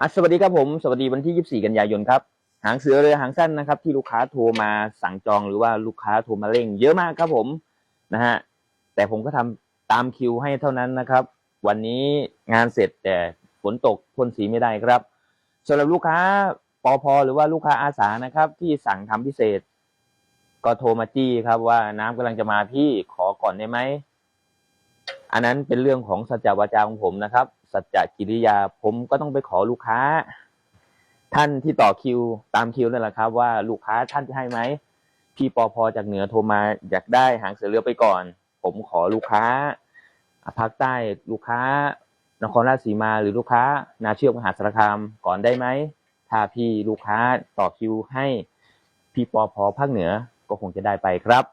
อะสวัสดีครับผมสวัสดีวันที่ 24 กันยายนครับหางเสือเรือหางสั้นนะครับ ที่ลูกค้าโทรมาสั่งจองหรือว่าลูกค้าโทรมาเร่ง เยอะมากครับผมนะฮะแต่ผมก็ทำตามคิวให้เท่านั้นนะครับ วันนี้งานเสร็จแต่ฝนตกพ่นสีไม่ได้ครับสำหรับลูกค้าปอพอหรือว่าลูกค้าอาสานะครับ ที่สั่งทำพิเศษ ก็โทรมาจี้ครับว่าน้ำกำลังจะมาพี่ขอก่อนได้ไหมอันนั้นเป็นเรื่องของสัจจวาจาของผมนะครับ สัจจกิริยา ผมก็ต้องไปขอลูกค้า ท่านที่ต่อคิวตามคิวนั่นแหละครับ ว่าลูกค้าท่านจะให้ไหมพี่ปอพอจากเหนือโทรมาอยากได้หางเสือเรือไปก่อน ผมขอลูกค้าภาคใต้ลูกค้านครราชสีมาหรือลูกค้า นาเชื่อกมหาสารคามก่อนได้ไหมถ้าพี่ลูกค้าต่อคิวให้พี่ปอพอภาคเหนือก็คงจะได้ไปครับ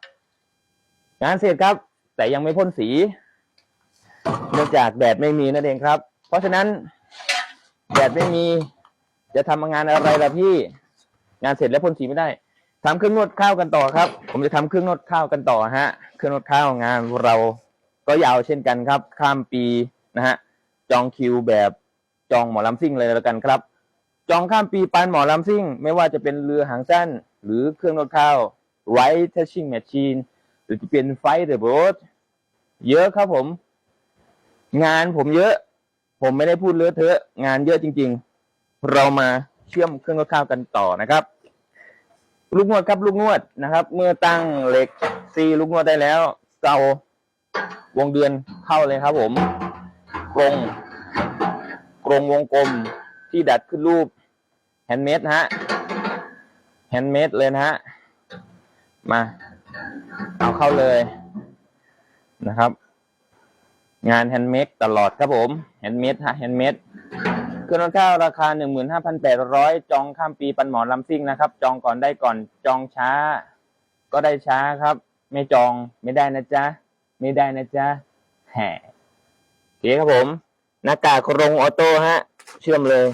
งานเสร็จครับ แต่ยังไม่พ่นสี เนื่องจากแดดไม่มีนั่นเองครับ เพราะฉะนั้นแดดไม่มีจะทำงานอะไรล่ะพี่ งานเสร็จแล้วพ่นสีไม่ได้ทำเครื่องนวดข้าวกันต่อครับ ผมจะทำเครื่องนวดข้าวกันต่อฮะ เครื่องนวดข้าวงานเราก็ยาวเช่นกันครับ ข้ามปีนะฮะ จองคิวแบบจองหมอลำซิ่งเลยแล้วกันครับ จองข้ามปีปานหมอลำซิ่ง ไม่ว่าจะเป็นเรือหางสั้น หรือเครื่องนวดข้าว right touching machine หรือจะเป็นไฟเดอร์โบสเยอะครับผม งานผมเยอะ ผมไม่ได้พูดเลอะเทอะ งานเยอะจริง ๆ เรามาเชื่อมเครื่องข้าวกันต่อนะครับ ลูกนวดครับลูกนวดนะครับ เมื่อตั้งเหล็กซีลูกนวดได้แล้วเกาวงเดือนเข้าเลยครับ ผมกรงกรงวงกลมที่ดัดขึ้นรูปแฮนด์เมดฮะแฮนด์เมดเลยนะฮะมา เอาเข้าเลยนะครับ งานแฮนด์เมดตลอดครับผมแฮนด์เมดฮะแฮนด์เมดเครื่องนวดข้าวราคาหนึ่งหมื่นห้าพันแปดร้อยจองข้ามปีปันหมอลำซิ่งนะครับ จองก่อนได้ก่อนจองช้า ก็ได้ช้าครับ ไม่จองไม่ได้นะจ๊ะ ไม่ได้นะจ๊ะแหมโอเคครับผมหน้ากากโรงออโต้ฮะ เชื่อมเลย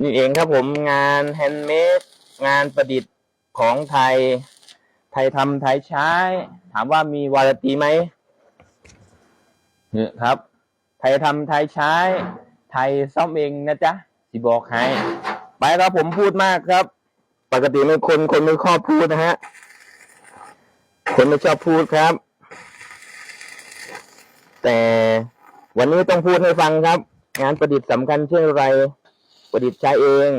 นี่เองครับผมงานแฮนด์เมดงานประดิษฐ์ของไทย ยทำไทยใช้ ถามว่ามีวารตีไหมเนี่ยครับ ไทยทำไทยใช้ ไทยซ่อมเองนะจ๊ะสิบอกให้ไปครับผมพูดมากครับ ปกติไม่คนคนไม่ชอบพูดนะฮะ คนไม่ชอบพูดครับ แต่วันนี้ต้องพูดให้ฟังครับ งานประดิษฐ์สำคัญเช่นไร ประดิษฐ์ใช้เอง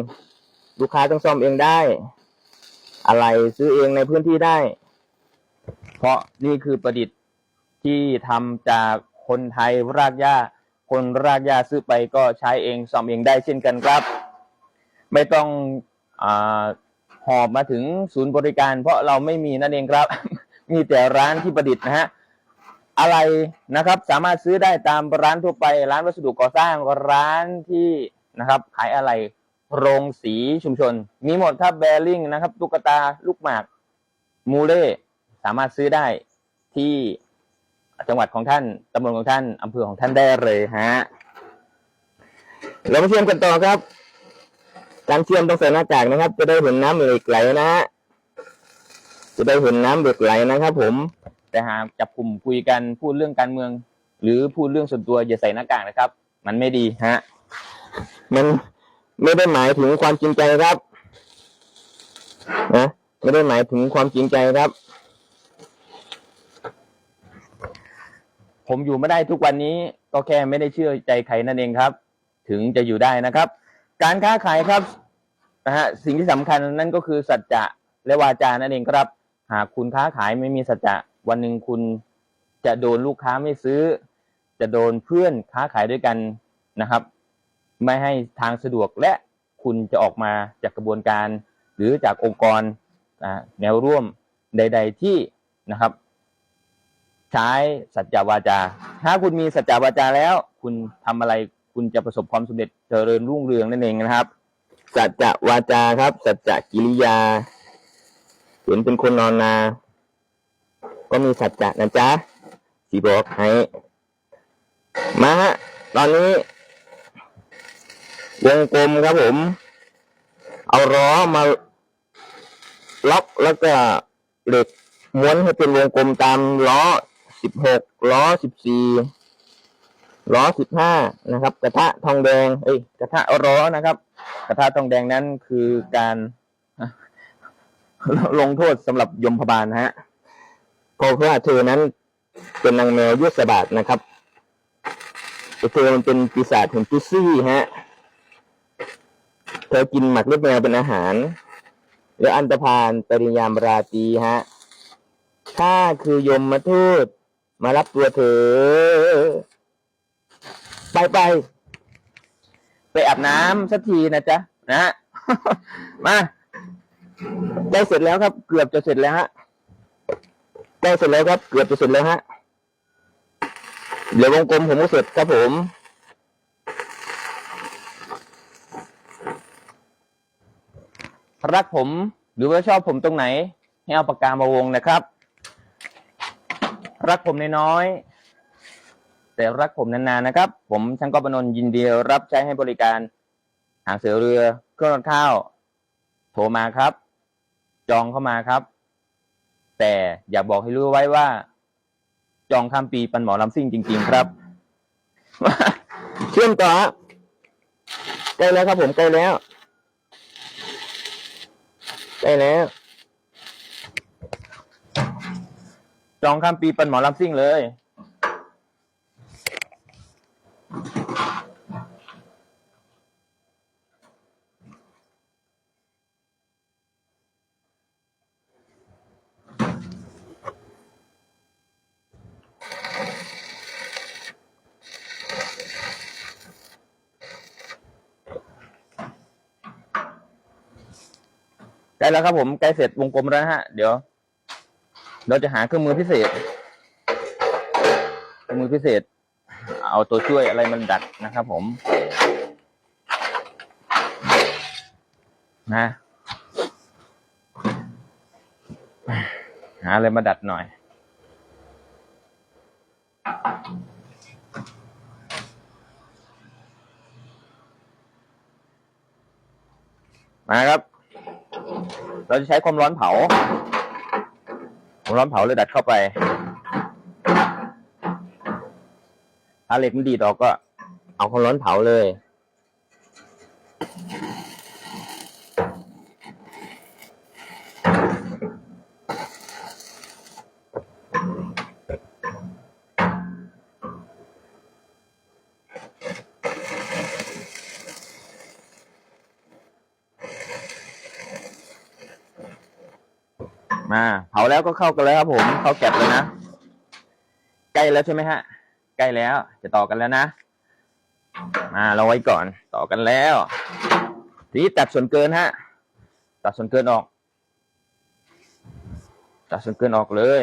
ลูกค้าต้องซ่อมเองได้ อะไรซื้อเองในพื้นที่ได้ เพราะนี่คือประดิษฐ์ที่ทำจากคนไทยรากหญ้า คนรากหญ้าซื้อไปก็ใช้เองซ่อมเองได้เช่นกันครับ ไม่ต้องอหอบมาถึงศูนย์บริการ เพราะเราไม่มีนั่นเองครับ มีแต่ร้านที่ประดิษฐ์นะฮะอะไรนะครับสามารถซื้อได้ตามร้านทั่วไป ร้านวัสดุก่อสร้างร้านที่นะครับ ขายอะไร โรงสีชุมชน มีหมดครับแบริ่งนะครับตุ๊กตาลูกหมากมูเล่สามารถซื้อได้ที่จังหวัดของท่านตำบลของท่านอำเภอของท่านได้เลยฮะเรามาเชื่อมกันต่อครับ การเชื่อมต้องใส่หน้ากากนะครับ จะได้เห็นน้ำเหล็กไหลนะฮะจะได้เห็นน้ำเหล็กไหลนะครับ ผม แต่หากจับกลุ่มคุยกันพูดเรื่องการเมือง หรือพูดเรื่องส่วนตัวอย่าใส่หน้ากากนะครับ มันไม่ดีฮะ มัน ไม่ได้หมายถึงความจริงใจครับนะไม่ได้หมายถึงความจริงใจครับ ผมอยู่ไม่ได้ทุกวันนี้ก็แค่ไม่ได้เชื่อใจใครนั่นเองครับ ถึงจะอยู่ได้นะครับ การค้าขายครับนะฮะสิ่งที่สำคัญนั่นก็คือสัจจะและวาจานั่นเองครับ หากคุณค้าขายไม่มีสัจจะวันหนึ่งคุณจะโดนลูกค้าไม่ซื้อ จะโดนเพื่อนค้าขายด้วยกันนะครับ ไม่ให้ทางสะดวกและคุณจะออกมาจากกระบวนการ หรือจากองค์กรแนวร่วมใด ๆ ที่นะครับ ใช้สัจจวาจา ถ้าคุณมีสัจจวาจาแล้ว คุณทำอะไรคุณจะประสบความสำเร็จเจริญรุ่งเรืองนั่นเองนะครับ สัจจวาจาครับ สัจจกิริยา เห็นเป็นคนนอนนา ก็มีสัจจะนะจ๊ะสีบอกให้มาฮะตอนนี้ วงกลมครับผม เอาล้อมาล็อกแล้วก็เหล็กม้วนให้เป็นวงกลมตามล้อ16ล้อ14ล้อสิบห้านะครับ กระทะทองแดง เอ้ยกระทะล้อนะครับ กระทะทองแดงนั้นคือการลงโทษสำหรับยมพบาลนะฮะเพราะว่าเธอนั้นเป็นนางแมวยุทธบาทนะครับต่เธอมันเป็นปีศาจแห่งตุซี่ฮะ เธอกินหมักเลือดแมวเป็นอาหาร และอันตรพานปริยามราตีฮะข้าคือยมมาทูตมารับตัวเธอ ไปไป ไปอาบน้ำสักทีนะจ๊ะนะฮะมาใกล้เสร็จแล้วครับ เกือบจะเสร็จแล้วฮะใกล้เสร็จแล้วครับ เกือบจะเสร็จแล้วฮะเดี๋ยววงกลมผมก็เสร็จครับผม รักผม หรือว่าชอบผมตรงไหน ให้เอาปากกามาวงนะครับ รักผมน้อยๆแต่รักผมนานๆนะครับ ผมช่างกอบนนยินดีรับใช้ให้บริการหางเสือเรือเครื่องรถข้าว โทรมาครับ จองเข้ามาครับ แต่อย่าบอกให้รู้ไว้ว่า จองข้ามปีปันหมอลำซิ่งจริง ๆ ครับเชื่อมต่อใกล้แล้วครับผมใกล้แล้ว ได้แล้วจองข้ามปีปันหมอลำซิ่งเลย แล้วครับผมใกล้เสร็จวงกลมแล้วฮะ เดี๋ยว เราจะหาเครื่องมือพิเศษ เครื่องมือพิเศษ เอาตัวช่วยอะไรมันดัดนะครับผม นะ หาอะไรมาดัดหน่อยมาครับ เราจะใช้ความร้อนเผาความร้อนเผาเลยดัดเข้าไป ถ้าเหล็กมันดีดออกก็ เอาความร้อนเผาเลย มาเผาแล้วก็เข้ากันแล้วครับผมเข้าแก็บเลยนะใกล้แล้วใช่ไหมฮะใกล้แล้ว จะต่อกันแล้วนะมาเราไว้ก่อนต่อกันแล้วทีนี้ตัดส่วนเกินฮะตัดส่วนเกินออก ตัดส่วนเกินออกเลย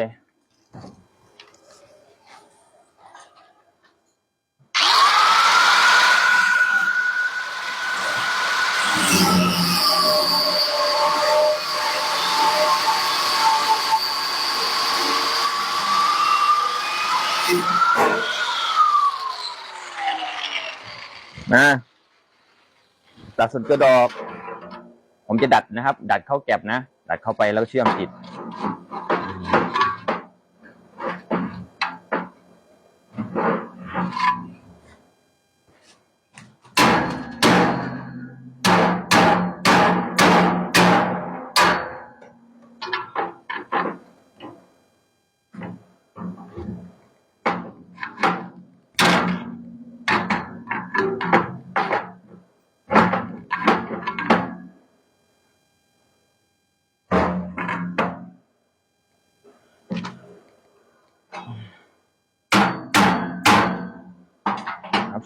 นะตัดส่วนกระดอก ผมจะดัดนะครับ ดัดเข้าแก็บนะ ดัดเข้าไปแล้วเชื่อมติด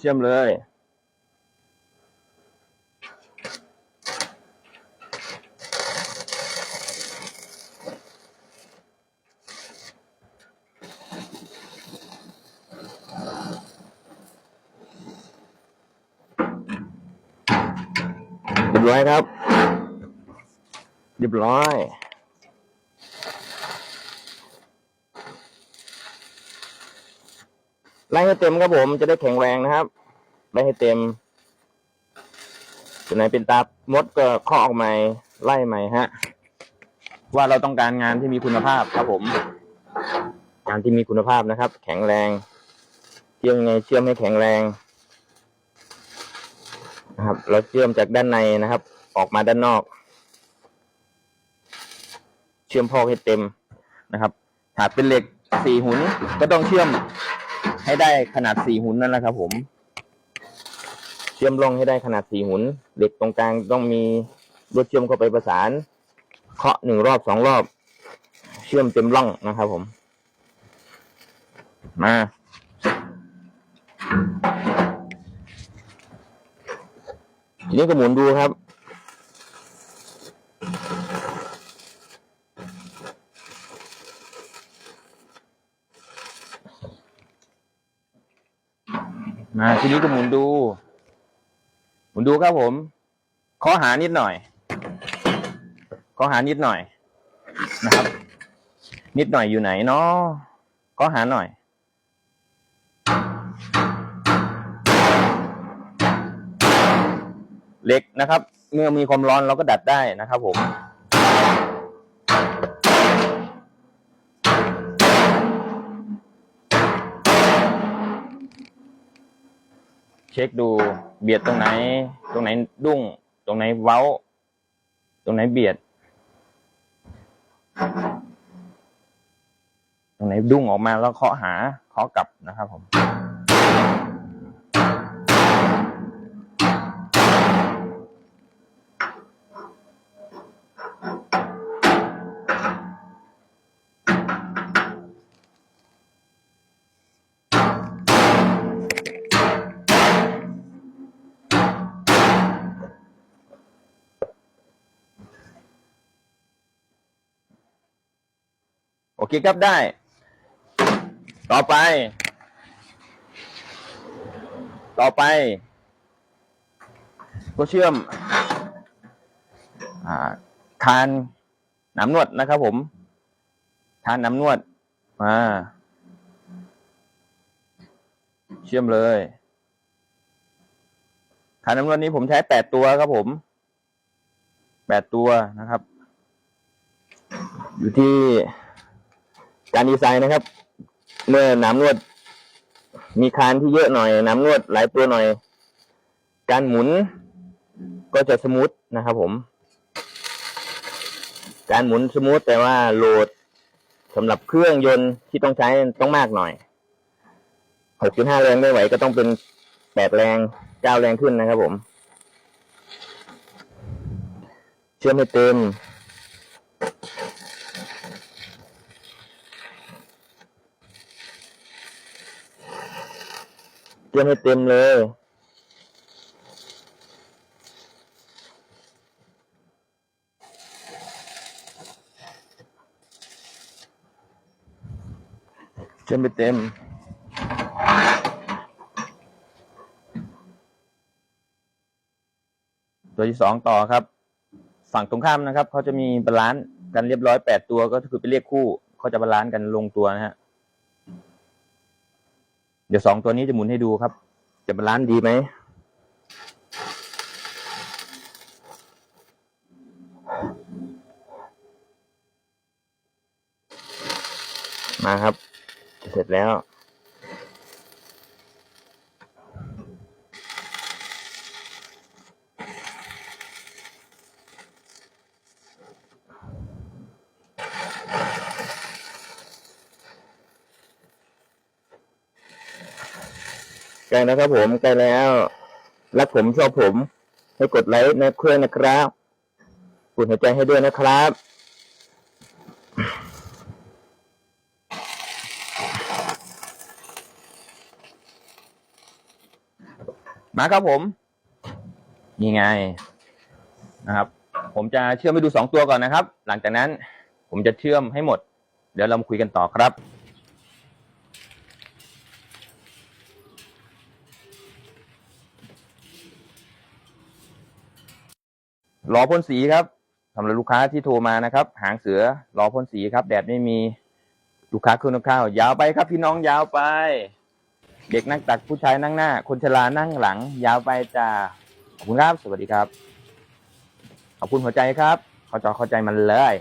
เชื่อมเลย เรียบร้อยครับ เรียบร้อย ไล่ให้เต็มครับผมจะได้แข็งแรงนะครับไล่ให้เต็มตัวไหนเป็นตามดก็เคาะออกใหม่ไล่ใหม่ฮะ ว่าเราต้องการงานที่มีคุณภาพครับผม งานที่มีคุณภาพนะครับ แข็งแรงเชื่อมยังไงเชื่อมให้แข็งแรงนะครับ เราเชื่อมจากด้านในนะครับ ออกมาด้านนอก เชื่อมพอกให้เต็มนะครับถ้าเป็นเหล็กสี่หุนก็ต้องเชื่อม ให้ได้ขนาดสี่หุนนั่นแหละครับ ผม เชื่อมร่องให้ได้ขนาดสี่หุนเหล็กตรงกลางต้องมีลวดเชื่อมเข้าไปประสาน เคาะหนึ่งรอบสองรอบ เชื่อมเต็มร่องนะครับ ผม มาทีนี้ก็หมุนดูครับ มาทีนี้ก็หมุนดู หมุนดูครับผม ข้อหานิดหน่อย ข้อหานิดหน่อย นะครับ นิดหน่อยอยู่ไหนเนาะข้อหาหน่อยเหล็กนะครับ เมื่อมีความร้อนเราก็ดัดได้นะครับผม เช็คดูเบียดตรงไหน ตรงไหนดุ้ง ตรงไหนเว้า ตรงไหนเบียด ตรงไหนดุ้งออกมาแล้วเคาะหาเคาะกลับนะครับผม โอเคครับได้ ต่อไป ต่อไปก็เชื่อมอาทานน้ำนวดนะครับผม ทานน้ำนวดมาเชื่อมเลยทานน้ำนวดนี้ผมใช้แปดตัวครับผมแปดตัวนะครับ อยู่ที่ การดีไซน์นะครับ เมื่อน้ำนวด มีคานที่เยอะหน่อย น้ำนวดหลายตัวหน่อย การหมุนก็จะสมูทนะครับผม การหมุนสมูทแต่ว่าโหลดสำหรับเครื่องยนต์ที่ต้องใช้ต้องมากหน่อย 6.5 แรงไม่ไหวก็ต้องเป็น 8 แรง 9 แรงขึ้นนะครับผม เชื่อมให้เต็ม เตรียมให้เต็มเลยเตรียมไปเต็มตัวที่สองต่อครับ ฝั่งตรงข้ามนะครับเขาจะมีบาลานซ์กันเรียบร้อยแปดตัวก็คือไปเรียกคู่เขาจะบาลานซ์กันลงตัวนะฮะ เดี๋ยวสองตัวนี้จะหมุนให้ดูครับ จะบาลานซ์ดีไหม มาครับ เสร็จแล้ว กล้แล้วครับผมใกล้แล้วรักผมชอบผม ให้กดไลค์นะเพื่อนนะครับกดหัวใจให้ด้วยนะครับมาครับผมนี่ไงนะครับ ผมจะเชื่อมไปดูสองตัวก่อนนะครับ หลังจากนั้นผมจะเชื่อมให้หมด เดี๋ยวเรามาคุยกันต่อครับ รอพ่นสีครับสำหรับลูกค้าที่โทรมานะครับ หางเสือรอพ่นสีครับ แดดไม่มีลูกค้าคือนข้าวยาวไปครับพี่น้องยาวไป เด็กนั่งตักผู้ชายนั่งหน้า คนชรานั่งหลัง ยาวไปจ้าขอบคุณครับ สวัสดีครับ ขอบคุณหัวใจครับเข้าจอเข้าใจมันเลย